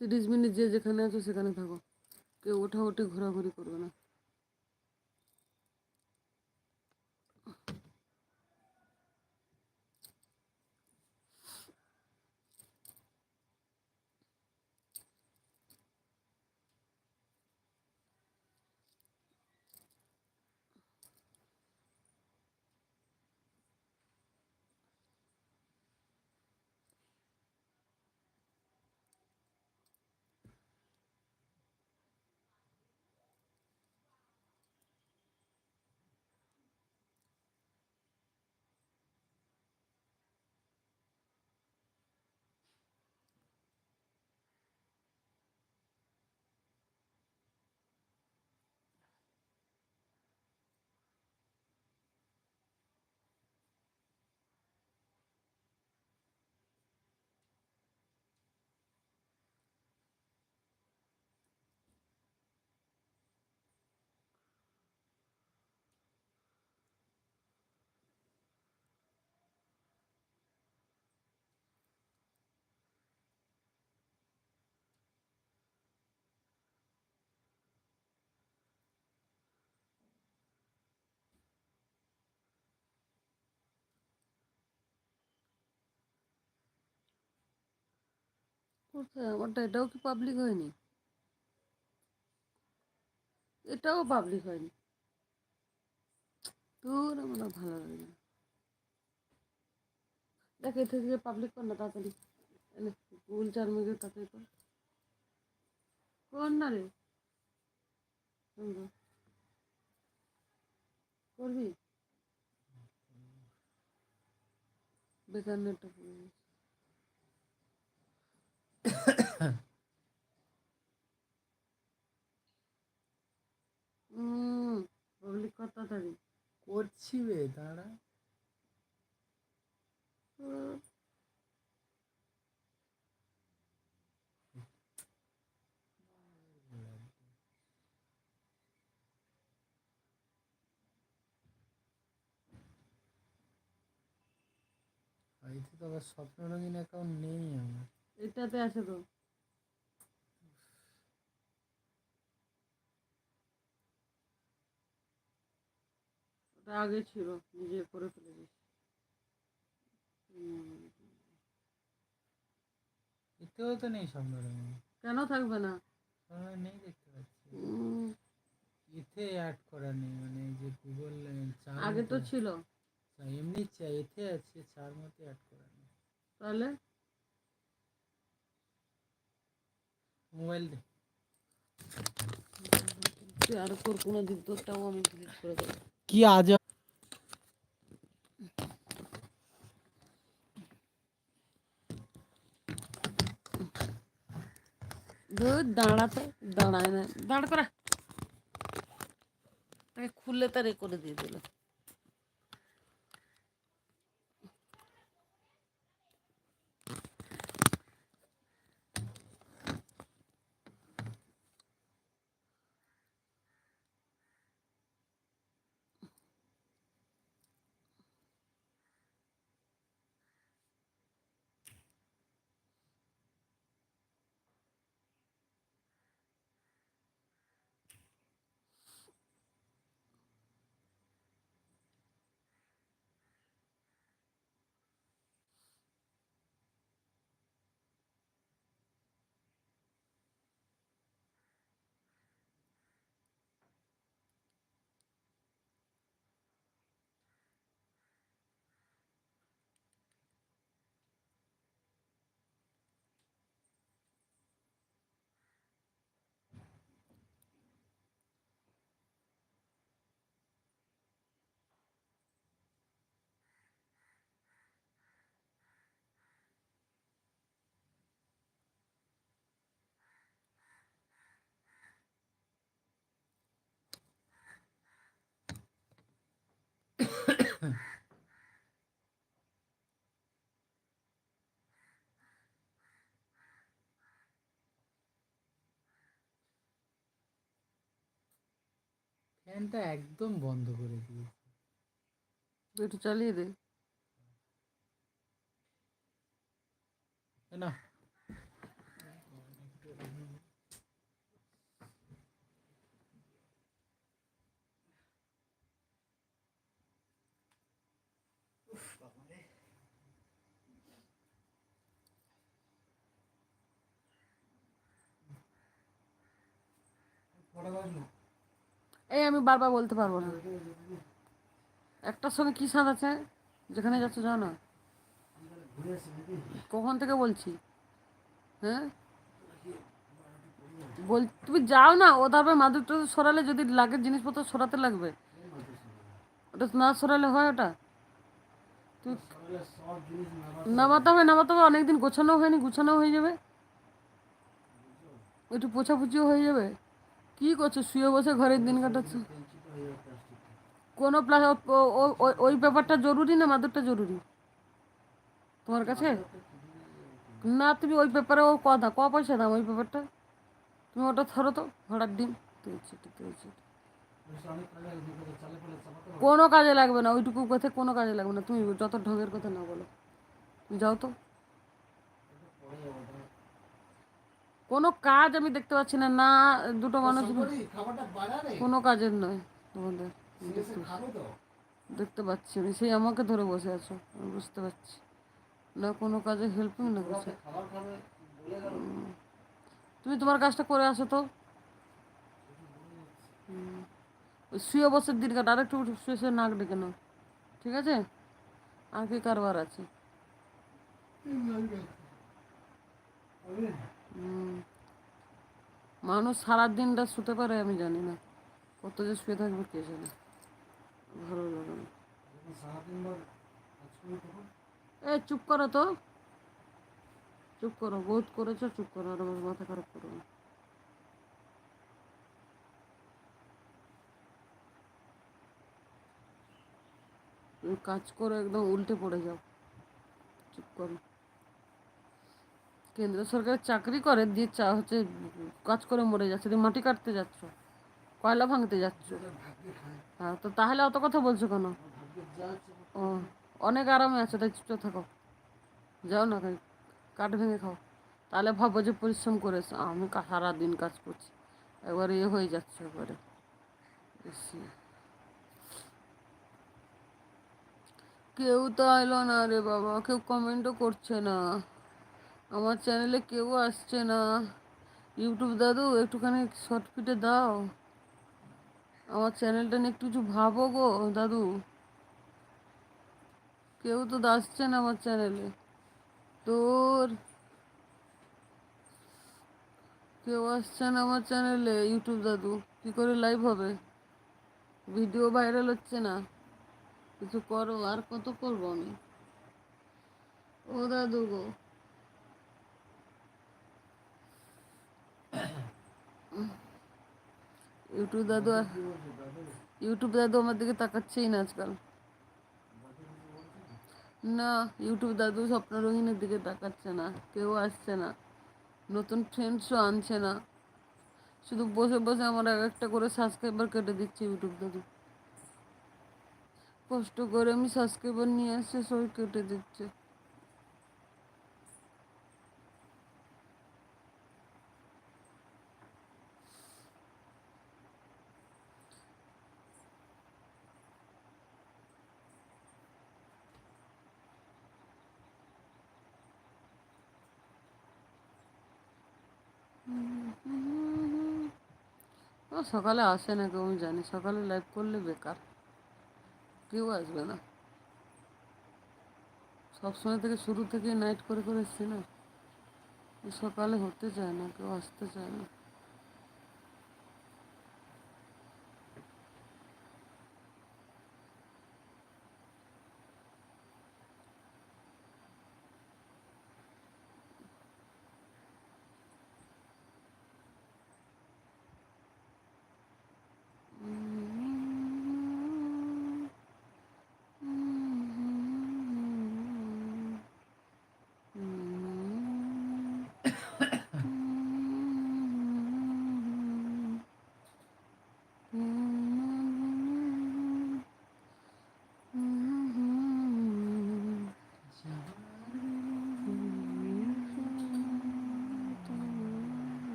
তিরিশ মিনিট যে যেখানে আছো সেখানে থাকো। কেউ ওঠা ওঠে ঘোরাঘুরি করবে না। কোথায় এটাও কি পাবলিক হয়নি? এটাও পাবলিক হয়নি। তোর আমার ভালো লাগে না। দেখ, এ থেকে পাবলিক কর না, তাড়াতাড়ি। গুগল চার মিনিট তাড়াতাড়ি কর। কর না রে। করবি? বেকার নেটটা পড়ে পাবলিক তাড়াতাড়ি করছি বে দাঁড়া। তো আবার স্বপ্ন রঙিন অ্যাকাউন্ট নেই আমার। এটাতে আছে তো। ওটা আগে ছিল নিজে করে ফেলেছিস হুম, এতেও তো নেই রঙিন কেন থাকবে না? নেই দেখতে পাচ্ছি। এতে অ্যাড করা নেই মানে যে গুগল আগে তো ছিল। এমনি চা- এতে আছে চার মতো অ্যাড করা নেই। তাহলে? মোবাইল দে তুই আর তোর কোনো দিক তোরটাও আমি ডিলিট করে দেবো কি আজ ধুর, দাঁড়াতে দাঁড়ায় না দাঁড় করা তাকে খুললে তার এ করে দিয়ে দিল ফ্যানটা একদম বন্ধ করে দিয়েছি। একটু চালিয়ে দে। না এই আমি বারবার বলতে পারব না। একটার সঙ্গে কি স্বাদ আছে? যেখানে যাচ্ছ যাও না কখন থেকে বলছি? হ্যাঁ? বল, তুমি যাও না, ও তারপরে মাদুরটা সরালে যদি লাগে জিনিসপত্র সরাতে লাগবে। ওটা না সরালে হয় ওটা? নামাতে হবে নামাতে হবে, অনেকদিন গোছানো হয়নি, গোছানো হয়ে যাবে। একটু পোছাপুচিও হয়ে যাবে। কি করছ? শুয়ে বসে ঘরের দিন কাটাচ্ছো? কোনো প্লাস ওই ব্যাপারটা জরুরি না মাদুরটা জরুরি? তোমার কাছে? না, তুমি ওই পেপারে ও ক দাম ক পয়সা দাম ওই পেপারটা তুমি ওটা ধরো তো ভাড়ার ডিম। কোনো কাজে লাগবে না, ওইটুকু কথা কোনো কাজে লাগবে না। তুমি যত ঢঙের কথা না বলো। যাও তো। কোনো কাজ আমি দেখতে পাচ্ছি না না দুটো মানুষ কোনো কাজের নয় তোমাদের। দেখতে পাচ্ছি আমি সেই আমাকে ধরে বসে আছো আমি বুঝতে পারছি। না কোনো কাজে হেল্পিং না উম, তুমি তোমার কাজটা করে আসো তো। ওই শুয়ে বসে দিন কাটা আরেকটু শুয়ে শুয়ে নাক ডেকে নাও ঠিক আছে? আর কি কারবার আছে। মানুষ সারা দিনটা শুতে পারে আমি জানি না। কত যে শুয়ে থাকবে কে জানে? ভালো লাগে না। এ চুপ করো তো। চুপ করো, বহুত করেছ, চুপ করো, আর আমার মাথা খারাপ করো না। কাজ করো, একদম উল্টে পড়ে যাও। চুপ করো। কেন্দ্র সরকারের চাকরি করে, দিয়ে চা হচ্ছে কাজ করে মরে যাচ্ছে, তুমি মাটি কাটতে যাচ্ছ, কয়লা ভাঙতে যাচ্ছ। হ্যাঁ তো তাহলে অত কথা বলছো কেন? ও, অনেক আরামে আছে, তাই চুপচাপ থাকো। যাও না কাঠ ভেঙে খাও। তাহলে ভাবো যে পরিশ্রম করেছে, আমি সারাদিন কাজ করছি। একবারে ইয়ে হয়ে যাচ্ছে একবারে। কেউ তো এলো না রে বাবা, কেউ কমেন্টও করছে না। আমার চ্যানেলে কেউ আসছে না। ইউটিউব দাদু, একটুখানি শর্ট ফিটে দাও। আমার চ্যানেলটা নিয়ে একটু কিছু ভাবো গো, দাদু। কেউ তো আসছে না আমার চ্যানেলে তোর কেউ আসছে না আমার চ্যানেলে ইউটিউব দাদু। কি করে লাইভ হবে? ভিডিও ভাইরাল হচ্ছে না। কিছু করো, আর কত করব আমি? ও দাদু গো। ইউটিউব দাদু ইউটিউব দাদু আমার দিকে তাকাচ্ছেই না আজকাল। না ইউটিউব দাদু স্বপ্নরঙিনের দিকে তাকাচ্ছে না, কেউ আসছে না, নতুন ফ্রেন্ডসও আনছে না। শুধু বসে বসে আমার এক একটা করে সাবস্ক্রাইবার কেটে দিচ্ছে ইউটিউব দাদু। কষ্ট করে আমি সাবস্ক্রাইবার নিয়ে আসছে সবাই কেটে দিচ্ছে। ও, সকালে আসে না কেউ, আমি জানি। সকালে লাইভ করলে বেকার। কেউ আসবে না। সবসময় থেকে শুরু থেকে নাইট করে করে এসছি না। সকালে হতে চায় না, কেউ আসতে চায় না।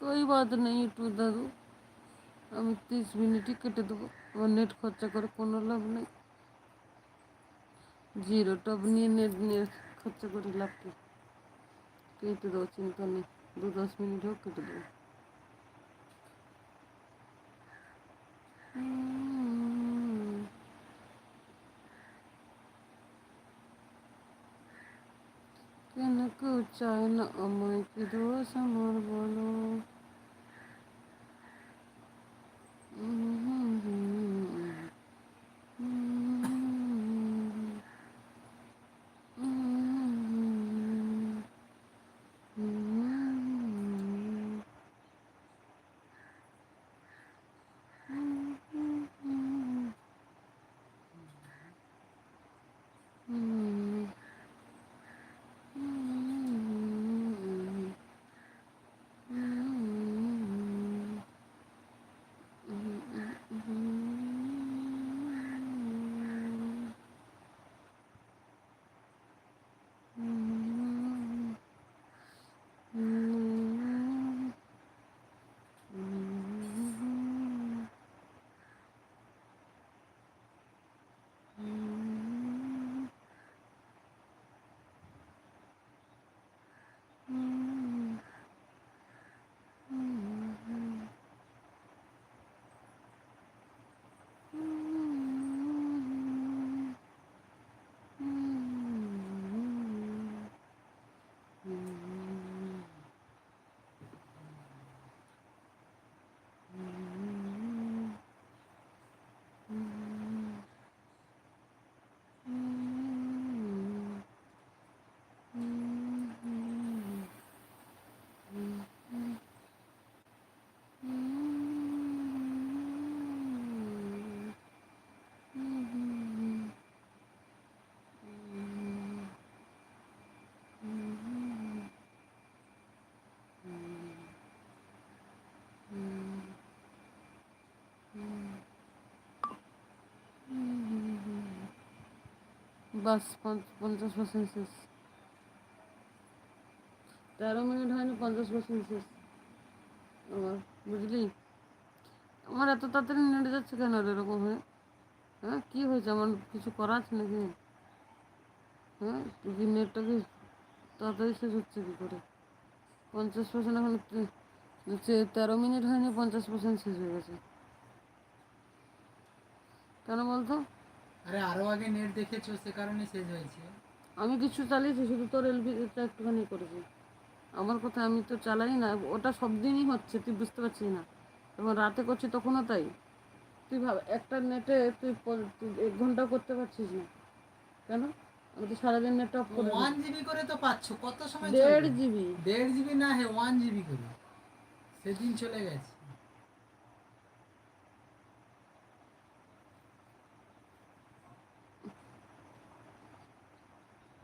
कोई बात नहीं यूट्यूब दादू। আমি তিরিশ মিনিট কেটে দেবো আমার নেট খরচা করে কোনো লাভ নেই জিরো টপ নিয়ে নেট নিয়ে খরচা করে লাভ কি কেটে দেবো চিন্তা নেই দু দশ মিনিট হোক কেটে দেবো কেন কেউ চায় না আমায় কি দোষ আমার বলো বাস, পঞ্চ- পঞ্চাশ পার্সেন্ট শেষ। তেরো মিনিট হয়নি, পঞ্চাশ পার্সেন্ট শেষ। আবার, বুঝলি? আমার এত তাড়াতাড়ি নেট যাচ্ছে কেন এরকম হয়ে? হ্যাঁ কী হয়েছে? আমার কিছু করা আছে নাকি? হ্যাঁ তুই নেটটা কি তাড়াতাড়ি শেষ হচ্ছে কী করে? পঞ্চাশ পার্সেন্ট এখন তেরো মিনিট হয়নি, পঞ্চাশ পার্সেন্ট শেষ হয়ে গেছে। কেন বলতো? আরে আরও আগে নেট দেখেছ সে কারণে শেষ হয়েছে। আমি কিছু চালিয়েছি শুধু তোর এলবিটা একটুখানি করেছি। আমার কথা আমি তো চালাই না ওটা সব দিনই হচ্ছে তুই বুঝতে পারছিস না। এবং রাতে করছি তখনও তাই। তুই ভাব একটা নেটে তুই তুই এক ঘণ্টা করতে পারছিস না। কেন? আমি তো সারাদিন নেটটা অফ করে ওয়ান জিবি করে তো পাচ্ছ কত সময় দেড় জিবি দেড় জিবি না হে ওয়ান জিবি করে। সেদিন চলে গেছে।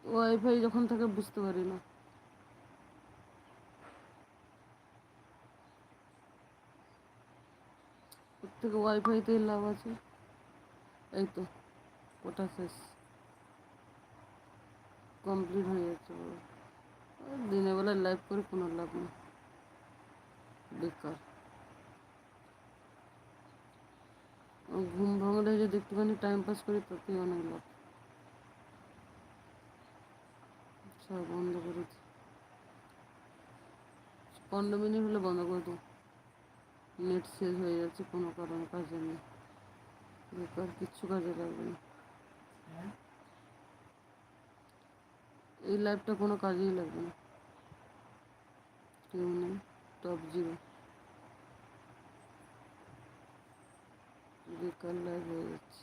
ওয়াইফাই যখন থাকে বুঝতে পারি না। থেকে ওয়াইফাইতেই লাভ আছে। এই তো, ওটা শেষ। কমপ্লিট হয়ে যাচ্ছে। দিনের বেলা লাইভ করে কোনো লাভ নেই। বেকার। ঘুম ভাঙলে যদি একটুখানি টাইম পাস করি তাতেই অনেক লাভ। সব বন্ধ করে পনেরো মিনিট হলে বন্ধ করে দেবো নেট শেষ হয়ে যাচ্ছে কোনো কারণ কাজে নেই। বেকার কিচ্ছু কাজে লাগবে না। হ্যাঁ? এই লাইফটা কোনো কাজেই লাগবে না। কেউ নেই টপ জিরো বেকার লাইফ হয়ে যাচ্ছে।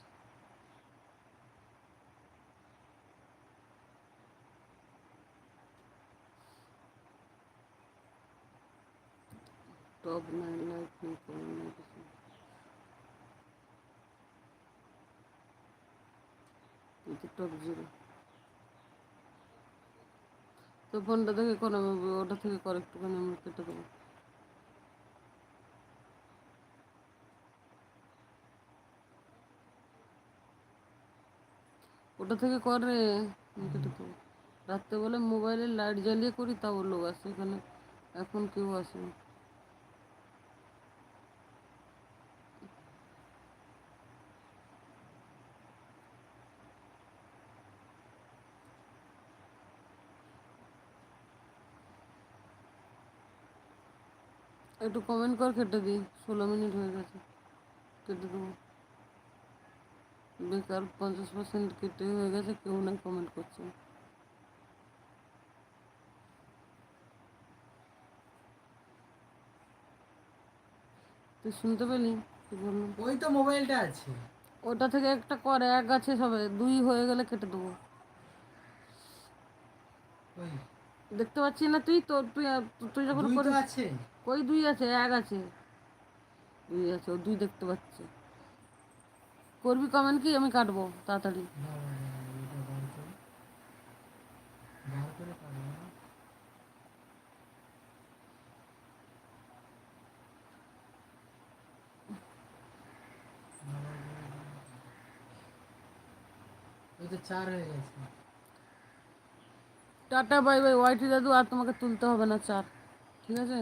Dog my life people medicine. এটা টপ জিরো তো ফোনটা থেকে করে ওটা থেকে করে একটুখানি আমরা কেটে দেবো। ওটা থেকে করে কেটে দেবো। রাত্রে বলে মোবাইলে লাইট জ্বালিয়ে করি, তাও লোক আসে এখানে। এখন কেউ আসে না। একটু কমেন্ট কর কেটে দিই ষোলো মিনিট হয়ে গেছে কেটে দেবো। বেকার পঞ্চাশ পার্সেন্ট কেটে হয়ে গেছে কেউ না কমেন্ট করছে। তুই শুনতে পেলি? ওই তো মোবাইলটা আছে। ওটা থেকে একটা করে এক আছে সবে দুই হয়ে গেলে কেটে দেবো। ওই দেখতে পাচ্ছি না তুই তোর তুই তুই যখন দুই আছে। কই দুই আছে? এক আছে। দুই আছে ও দুই দেখতে পাচ্ছি। করবি কমেন্ট কি? আমি কাটবো তাড়াতাড়ি। করে। করে চার হয়ে গেছে। টাটা বাই বাই ওয়াইটি দাদু আর তোমাকে তুলতে হবে না চার। ঠিক আছে?